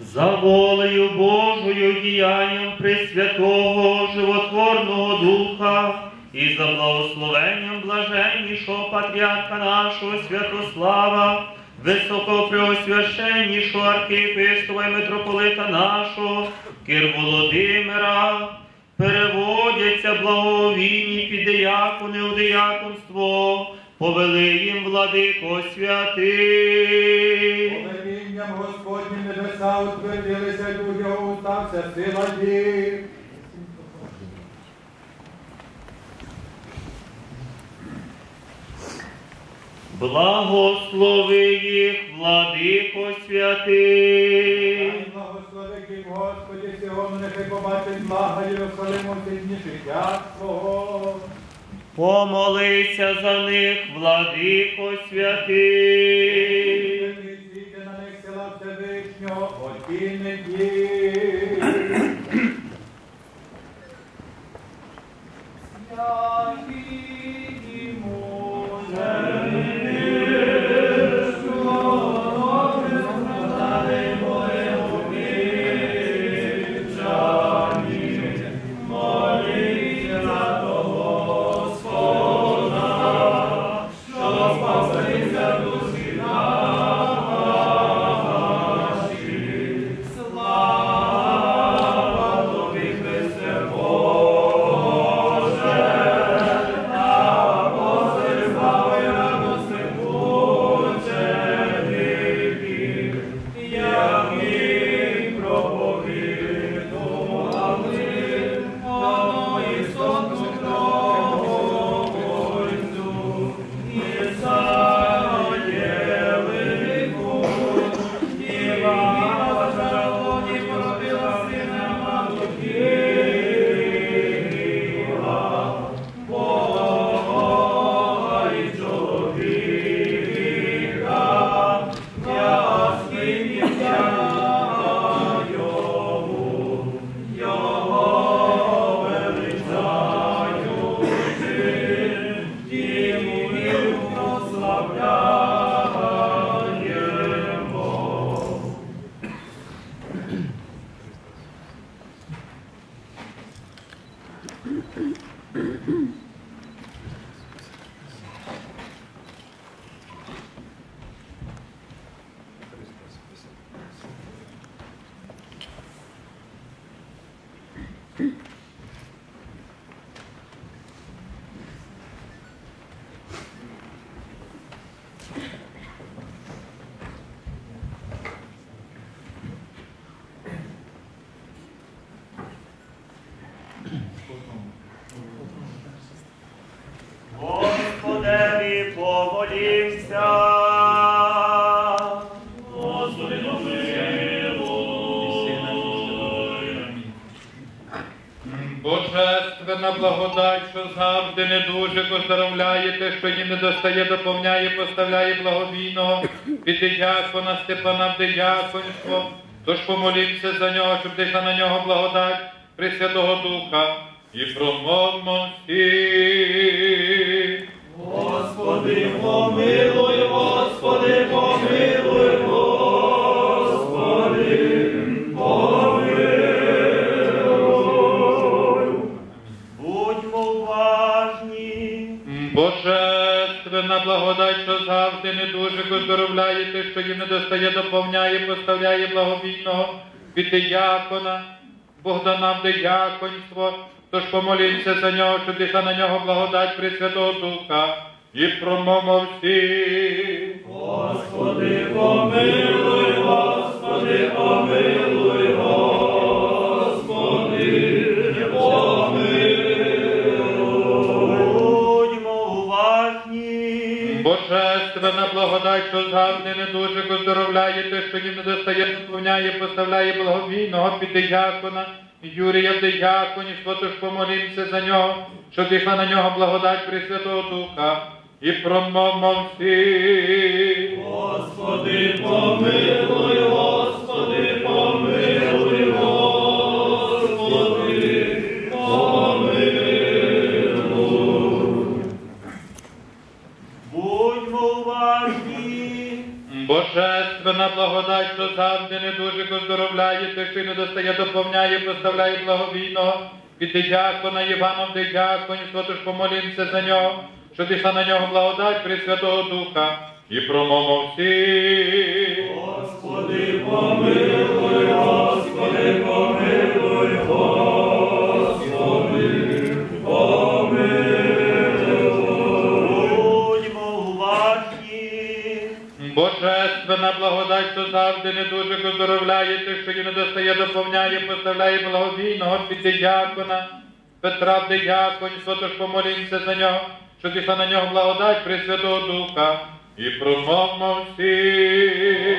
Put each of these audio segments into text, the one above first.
За волею Божою діянням Пресвятого Животворного Духа і за благословенням блаженнішого патріарха нашого Святослава, високопреосвященнішого архієпископа і митрополита нашого Кир Володимира, переводяться благовійні піддиякони у дияконство, повели їм владико святий. Повелінням Господнім небеса утвердилися люди, устався сила дій. Благослови їх, владико святий. Благослови Київ, Господі, сьогодні нехай побачить блага Єрусалиму в дні життя свого. Помолися за них, владико святий. in the year. Господеві недужих оздоровляєте, що їм не достає, доповняє, поставляє благовійного від диякона Степана в дияконство. Тож помолімся за нього, щоб дійшла на нього благодать Пресвятого Духа і промовмо всі. Господи, помилуй, благодать, що завжди недужих оздоровляєте, що їм не достає, доповняє, поставляє благовійного від диякона, Богдана в дияконство. Тож помолімося за нього, щоб дійшла на нього благодать Пресвятого Духа і промовмо всі. Господи, помилуй, Господи, помилуй, Божественна благодать, що завжди недужих оздоровляєте, що їм не достає, сповняє, поставляє благовійного під диякона, Юрія що тож помолімся за нього, щоб дійшла на нього благодать Пресвятого Духа і промовмо всі. Господи, помилуй, оздоровляє, не достає, доповняє, поставляє благовійного. Від диякона Іваном в дияконство, тож помолімся за нього, що пішла на нього благодать Пресвятого Духа. І промовимо всі. Господи, помилуй, Господи, помилуй, завжди недужих оздоровляє, те, що їй не достає, доповняє, поставляє благовійного під диякона, Петра в дияконство, тож помолімося за нього, що пішла на нього благодать Пресвятого Духа. І промовмо всі.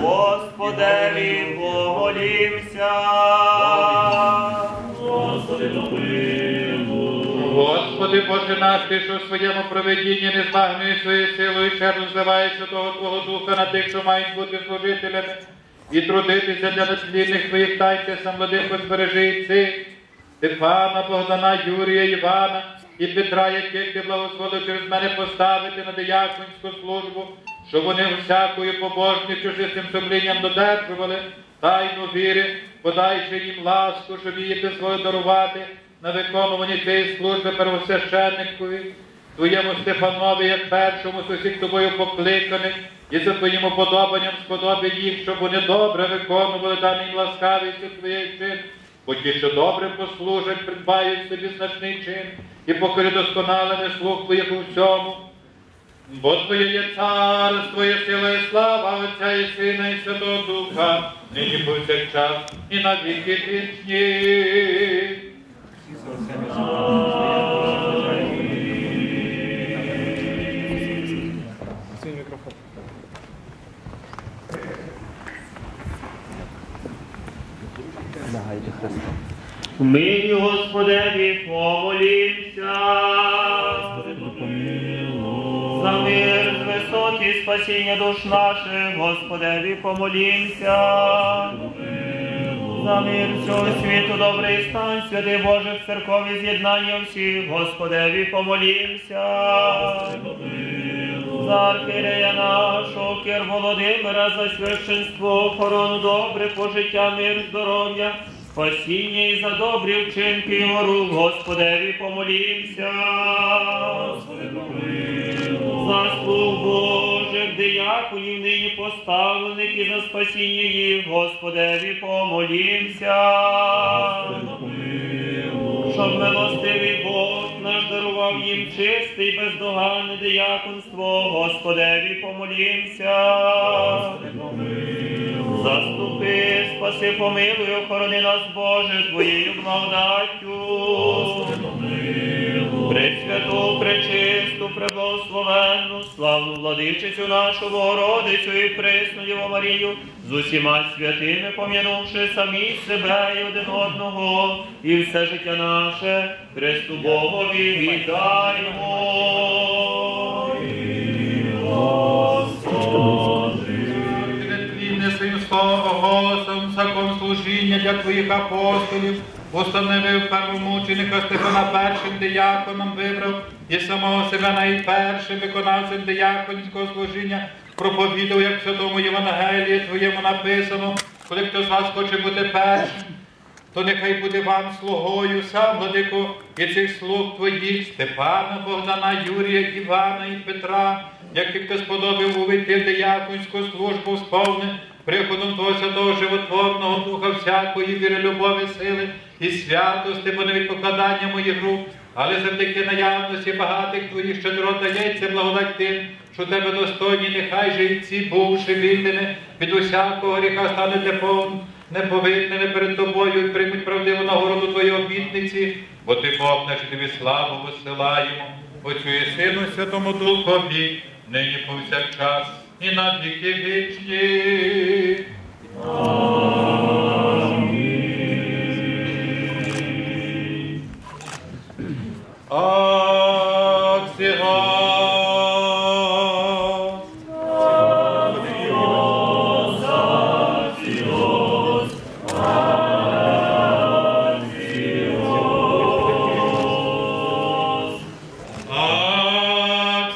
Господеві помолімся. Господи, Господи Боже наш, Ти, що в своєму проведінні не змагнуєш своєю силою черну зливаєш Святого Твого Духа на тих, що мають бути служителями, і трудитися для наслідних твоїх сам владико збережи і цих, Степана, Богдана, Юрія, Івана і Петра, яких ти благословив через мене поставити на дияконську службу, щоб вони всякою побожністю чистим сумлінням додержували тайну віри, подайши їм ласку, щоб її ти свою дарувати на виконуванні цієї служби первосвященникові, твоєму Стефанові, як першому з усіх тобою покликаних, і за твоїм уподобанням сподоби їх, щоб вони добре виконували даний ласкавістю твоєї чин, бо ті, що добре послужать, придбають собі значний чин, і покорі досконалений слух твоїх у всьому. Бо Твоє є царство, є сила і слава Отця і Сина, і Святого Духа, нині повсякчас і на віки вічні. Мирі Господеві помолімся. За мир з висоті спасіння душ наших, Господеві помолімся. За мир всього світу, добрий стан, святий Божих церков і з'єднання всіх, Господеві помолімся. За архірея нашого, Кир Володимира, за священство, охорону добре, пожиття, мир, здоров'я, спасіння і за добрі вчинки гору, Господеві помолімся. Заслуг Божих дияконів нині поставлених і за спасіння їх, Господеві помолімся. Щоб милостивий Бог наш дарував їм чисте і бездоганне дияконство, Господеві помолімся. Заступи, спаси, помилуй, охорони нас, Боже, Твоєю благодаттю. Преблагословенну, славну владичицю нашу Богородицю і присну Діву Марію, з усіма святими пом'янувши самі себе і один одного, і все життя наше Христу Богові віддаймо. Твій голосом закон служіння для твоїх апостолів, постановив первомученика Стефана першим дияконом вибрав і самого себе найпершим виконавцем дияконського служіння, проповідав, як в святому Євангелії твоєму написано, коли хто з вас хоче бути першим, то нехай буде вам слугою сам, владико, і цих слуг твоїх, Степана, Богдана, Юрія, Івана і Петра, яких ти сподобав увійти в дияконську службу сповне, приходом Твого Святого Животворного Духа всякої віри, любові, сили і святости, бо не від покладання моїх рук, але завдяки наявності багатих твоїх щедрот дається благодать тим, що тебе достойні, нехай же і ці, бувши вільними, від усякого гріха стане тепом, неповинними перед тобою і приймуть правдиву нагороду Твої обітниці, бо ти Бог тобі славу висилаємо, Отцю і Сину Святому Духові, нині повсякчас і на віки вічні.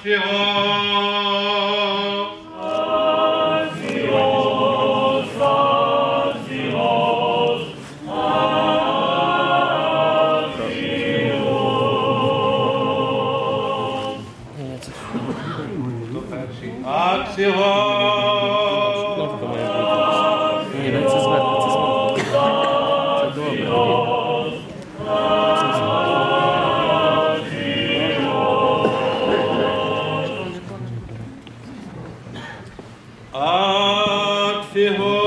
співати. Ferro.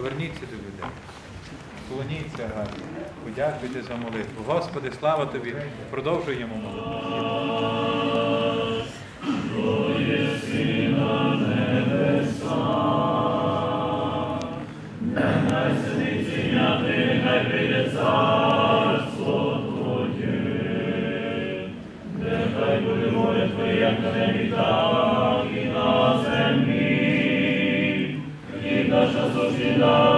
Поверніться до людей. Склоніться гарно. Подякуйте за молитву. Господи, слава Тобі. Продовжуємо молитву. Love.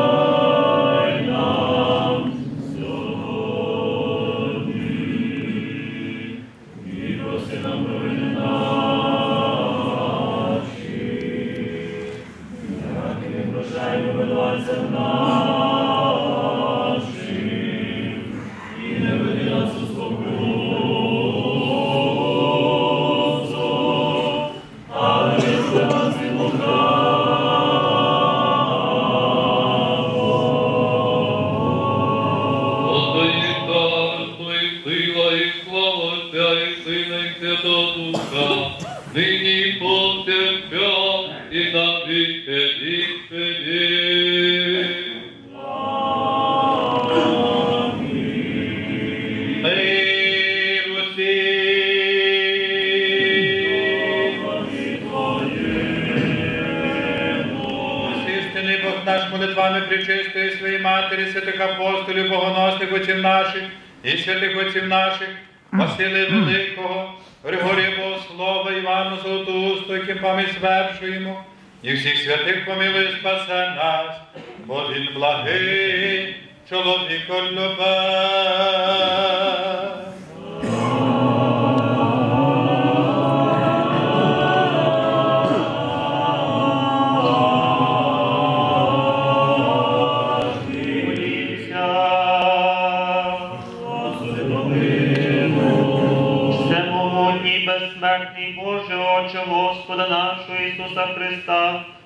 Отця, і Сина, і Святого Духа, нині і повсякчас, і на віки віки. Молитвами причистої своєї матері, святих апостолів, богоносних отців наших і святих отців наших, Василия Великого, Григорія Богослова, Івана Золотоусту, яким пам'ять звершуємо, і всіх святих помилуй спасе нас, бо він благий, чоловіко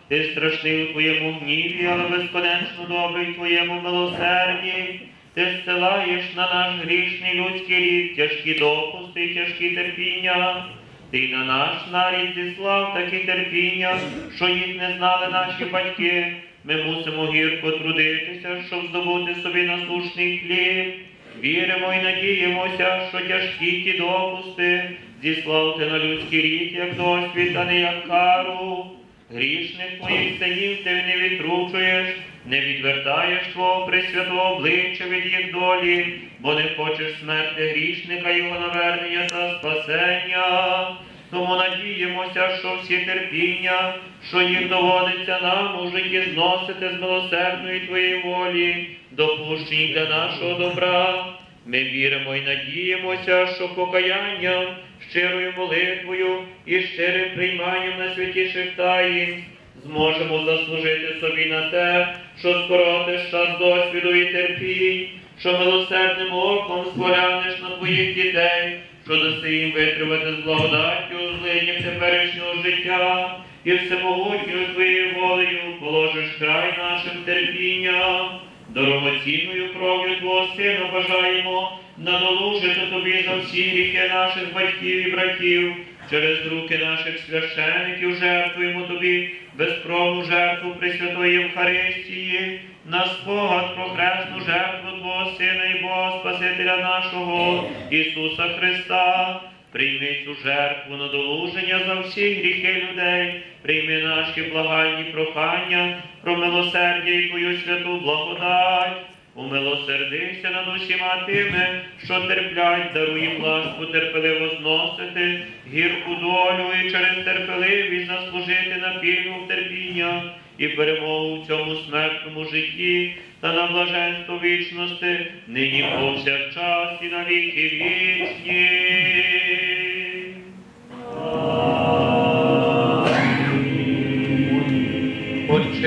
ти страшний у Твоєму гніві, але безконечно добрий Твоєму милосерді. Ти зсилаєш на наш грішний людський рід тяжкі допусти тяжкі терпіння. Ти на наш нарід зіслав такі терпіння, що їх не знали наші батьки. Ми мусимо гірко трудитися, щоб здобути собі насушний хліб. Віримо і надіємося, що тяжкі ті допусти зіслав ти на людський рід, як досвід, а не як кару. Грішних твоїх синів ти не відручуєш, не відвертаєш твого пресвятого обличчя від їх долі, бо не хочеш смерти грішника, його навернення та спасення. Тому надіємося, що всі терпіння, що їх доводиться нам у житті зносити з милосердної твоєї волі, допущені для нашого добра. Ми віримо і надіємося, що покаянням, щирою молитвою і щирим прийманням на святіших таїн зможемо заслужити собі на те, що скоротиш час досвіду і терпінь, що милосердним оком споглянеш на твоїх дітей, що даси їм витримати з благодаттю злиднів теперішнього життя, і всемогутньою твоєю волею положиш край нашим терпінням. Дорогоцінною кров'ю Твого Сина бажаємо надолужити Тобі за всі гріхи наших батьків і братів. Через руки наших священиків жертвуємо Тобі безкровну жертву Пресвятої Євхаристії, на спогад про хресну жертву Твого Сина і Бога Спасителя нашого Ісуса Христа. Прийми цю жертву на долуження за всі гріхи людей, прийми наші благальні прохання про милосердя і Твою святу благодать. Умилосердися над усіма тими, що терплять, даруй їм ласку терпеливо зносити, гірку долю і через терпеливість заслужити на пільгу терпіння і перемогу в цьому смертному житті та на блаженство вічності, нині повсякчас і на віки вічні.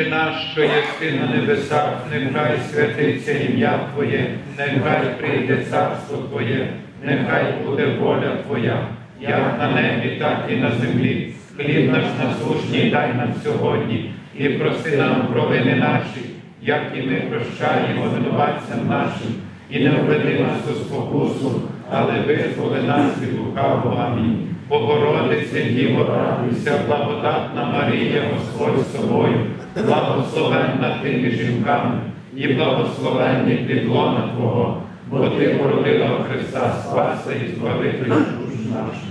Наш, що єси на небесах, нехай святиться ім'я Твоє, нехай прийде царство Твоє, нехай буде воля Твоя, як на небі, так і на землі. Хліб наш насущний дай нам сьогодні, і проси нам провини наші, як і ми прощаємо винуватцям нашим, і не введи нас у спокусу, але визволи нас від лукавого. Амінь. Богородице, Діво, радуйся, благодатна Марія, Господь з тобою, благословенна ти між жінками, і благословенні підлона Твого, бо ти породила Христа Спаса і Збавителя душ наших.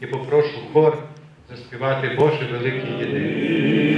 І попрошу хор заспівати Боже великий єдиний.